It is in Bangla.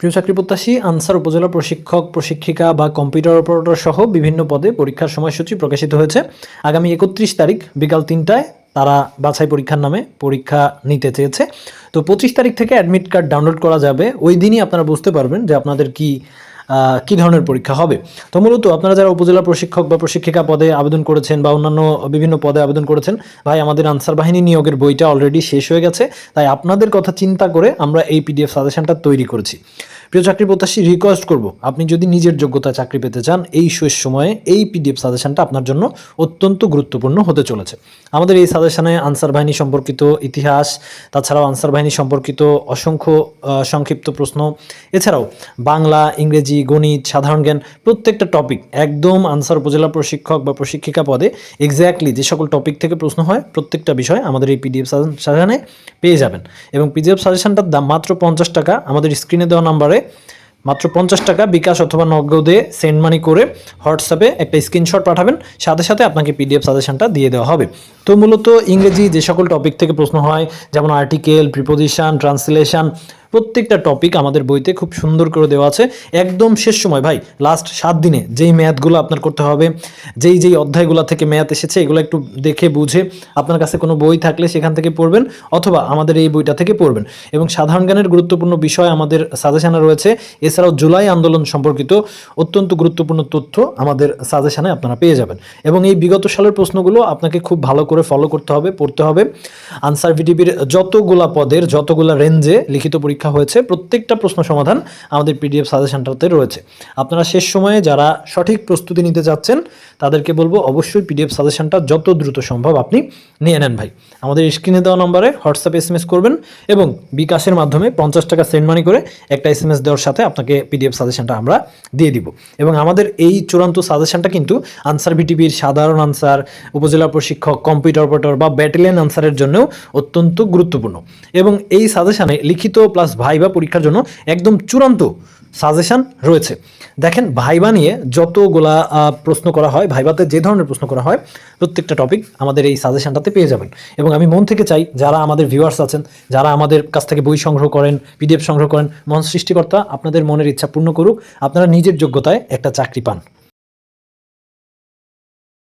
প্রিয় চাকরি প্রত্যাশী, আনসার উপজেলা প্রশিক্ষক, প্রশিক্ষিকা বা কম্পিউটার অপারেটর সহ বিভিন্ন পদে পরীক্ষার সময়সূচি প্রকাশিত হয়েছে। আগামী একত্রিশ তারিখ বিকাল তিনটায় তারা বাছাই পরীক্ষার নামে পরীক্ষা নিতে চেয়েছে। তো পঁচিশ তারিখ থেকে অ্যাডমিট কার্ড ডাউনলোড করা যাবে। ওই দিনই আপনারা বুঝতে পারবেন যে আপনাদের কি কি ধরনের পরীক্ষা হবে? তো মূলত আপনারা যারা উপজেলা প্রশিক্ষক বা প্রশিক্ষিকা পদে আবেদন করেছেন বা অন্যান্য বিভিন্ন পদে আবেদন করেছেন, ভাই, আমাদের আনসার বাহিনী নিয়োগের বইটা অলরেডি শেষ হয়ে গেছে। তাই আপনাদের কথা চিন্তা করে আমরা এই পিডিএফ সাজেশনটা তৈরি করেছি। প্রিয় চাকরি প্রত্যাশী রিকোয়েস্ট করব। আপনি যদি নিজের যোগ্যতা চাকরি পেতে চান, এই শেষ সময়ে এই পিডিএফ সাজেশনটা আপনার জন্য অত্যন্ত গুরুত্বপূর্ণ হতে চলেছে। আমাদের এই সাজেশনে আনসার বাহিনী সম্পর্কিত ইতিহাস, তাছাড়াও আনসার বাহিনী সম্পর্কিত অসংখ্য সংক্ষিপ্ত প্রশ্ন। এছাড়াও বাংলা, ইংরেজি, গণিত, সাধারণ জ্ঞান প্রত্যেকটা টপিক একদম আনসার উপজেলা প্রশিক্ষক বা প্রশিক্ষিকা পদে এক্স্যাক্টলি যে সকল টপিক থেকে প্রশ্ন হয়, প্রত্যেকটা বিষয় আমাদের এই পিডিএফ সাজেশনে পেয়ে যাবেন। এবং পিডিএফ সাজেশনটার দাম মাত্র পঞ্চাশ টাকা, আমাদের স্ক্রিনে দেওয়া নাম্বারে মাত্র পঞ্চাশ টাকা বিকাশ অথবা নগদে সেন্ড মানি করে হোয়াটসঅ্যাপে একটা স্ক্রিনশট পাঠাবেন, সাথে সাথে আপনাকে পিডিএফ সাজেশনটা দিয়ে দেওয়া হবে। তো মূলত ইংরেজি যে সকল টপিক থেকে প্রশ্ন হয়, যেমন আর্টিকেল প্রিপোজিশন ট্রান্সলেশন প্রত্যেকটা টপিক আমাদের বইতে খুব সুন্দর করে দেওয়া আছে। একদম শেষ সময়, ভাই লাস্ট সাত দিনে যেই ম্যাথগুলো আপনার করতে হবে, যেই যেই অধ্যায়গুলো থেকে ম্যাথ এসেছে, এগুলো একটু দেখে বুঝে আপনার কাছে কোনো বই থাকলে সেখান থেকে পড়বেন অথবা আমাদের এই বইটা থেকে পড়বেন। এবং সাধারণ জ্ঞানের গুরুত্বপূর্ণ বিষয় আমাদের সাজেশানে রয়েছে। এছাড়াও জুলাই আন্দোলন সম্পর্কিত অত্যন্ত গুরুত্বপূর্ণ তথ্য আমাদের সাজেশানে আপনারা পেয়ে যাবেন। এবং এই বিগত সালের প্রশ্নগুলো আপনাকে খুব ভালো করে ফলো করতে হবে, পড়তে হবে। আনসার ভিডিপির যতগুলা পদের, যতগুলা রেঞ্জে লিখিত পরীক্ষা হয়েছে, প্রত্যেকটা প্রশ্ন সমাধান আমাদের পিডিএফ সাজেশনটাতে রয়েছে। আপনারা শেষ সময়ে যারা সঠিক প্রস্তুতি নিতে যাচ্ছেন তাদেরকে বলব অবশ্যই পিডিএফ সাজেশনটা যত দ্রুত সম্ভব আপনি নিয়ে নেন ভাই। আমাদের স্ক্রিনে দেওয়া নম্বরে হোয়াটসঅ্যাপে এস করবেন এবং বিকাশের মাধ্যমে পঞ্চাশ টাকা সেন্ড মানি করে একটা এস দেওয়ার সাথে আপনাকে পিডিএফ সাজেশনটা আমরা দিয়ে দিব। এবং আমাদের এই চূড়ান্ত সাজেশনটা কিন্তু আনসার ভিটিপির সাধারণ আনসার উপজেলা প্রশিক্ষক কম্পিউটার অপারেটর বা ব্যাটেলিয়ান আনসারের জন্যও অত্যন্ত গুরুত্বপূর্ণ। এবং এই সাজেশনে লিখিত প্লাস ভাইবা পরীক্ষার জন্য একদম চূড়ান্ত সাজেশন রয়েছে। দেখেন ভাইবা নিয়ে যতগুলা প্রশ্ন করা হয় ভাইবাতে যে ধরনের প্রশ্ন করা হয়, প্রত্যেকটা টপিক আমাদের এই সাজেশনটাতে পেয়ে যাবেন। এবং আমি মন থেকে চাই যারা আমাদের ভিউয়ার্স আছেন, যারা আমাদের কাছ থেকে বই সংগ্রহ করেন পিডিএফ সংগ্রহ করেন মন সৃষ্টিকর্তা, আপনাদের মনের ইচ্ছা পূর্ণ করুক, আপনারা নিজের যোগ্যতায় একটা চাকরি পান।